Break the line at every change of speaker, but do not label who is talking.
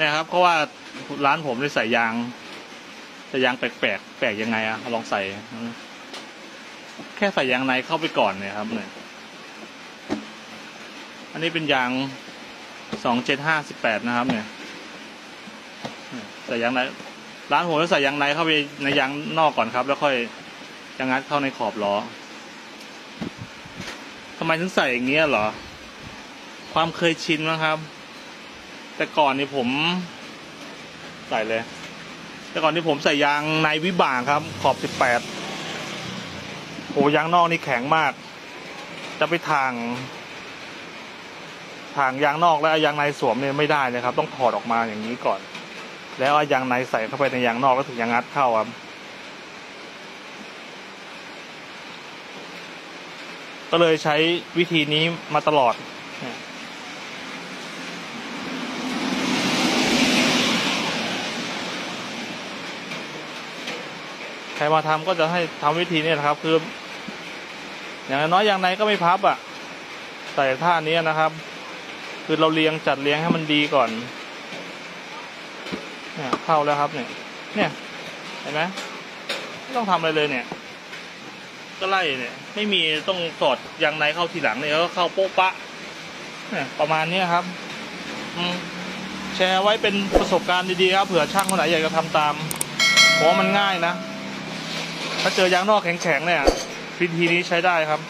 นะครับ เพราะว่าร้านผมได้ใส่ยางใส่ยางแปลกๆแปลกยังไงอะลองใส่ แค่ใส่ยางในเข้าไปก่อนเนี่ยครับเนี่ยอันนี้เป็นยางสองเจ็ดห้าสิบแปดนะครับเนี่ยเนี่ยใส่ยางในร้านผมจะใส่ยางในเข้าไปในยางนอกก่อนครับ แล้วค่อยจะงัดเข้าในขอบล้อทำไมถึงใส่อย่างเงี้ยเหรอ ความเคยชินนะครับ แต่ก่อนนี่ผมใส่เลย แต่ก่อนที่ผมใส่ยางในวิบากครับ ขอบสิบแปดโอ้ยางนอกนี่แข็งมาก จะไปทางทางยางนอกแล้วยางในสวมเนี่ยไม่ได้เลยครับ ต้องถอดออกมาอย่างนี้ก่อน แล้วเอายางในใส่เข้าไปในยางนอกแล้วถึงยางงัดเข้าครับ ก็เลยใช้วิธีนี้มาตลอดเนี่ยใค รมาทำก็จะให้ทำวิธีนี้นะครับ คือ อย่างน้อยอย่างในก็ไม่พับอะใส่ท่านี้นะครับ คือเราเรียงจัดเรียงให้มันดีก่อนเนี่ยเข้าแล้วครับเนี่ย เนี่ยเห็นไหมไม่ต้องทำอะไรเลยเนี่ย ก็ไล่เนี่ย ไม่มีต้องสอดยางในเข้าทีหลังเนี่ยก็เข้าโป๊ะปะเนี่ยประมาณเนี้ครับ อืมแชร์ไว้เป็นประสบการณ์ดีๆครับเผื่อช่างคนไหนอยากจะทำตามผมว่ามันง่ายนะ ถ้าเจอยางนอกแข็งๆเนี่ยวิธีนี้ใช้ได้ครับ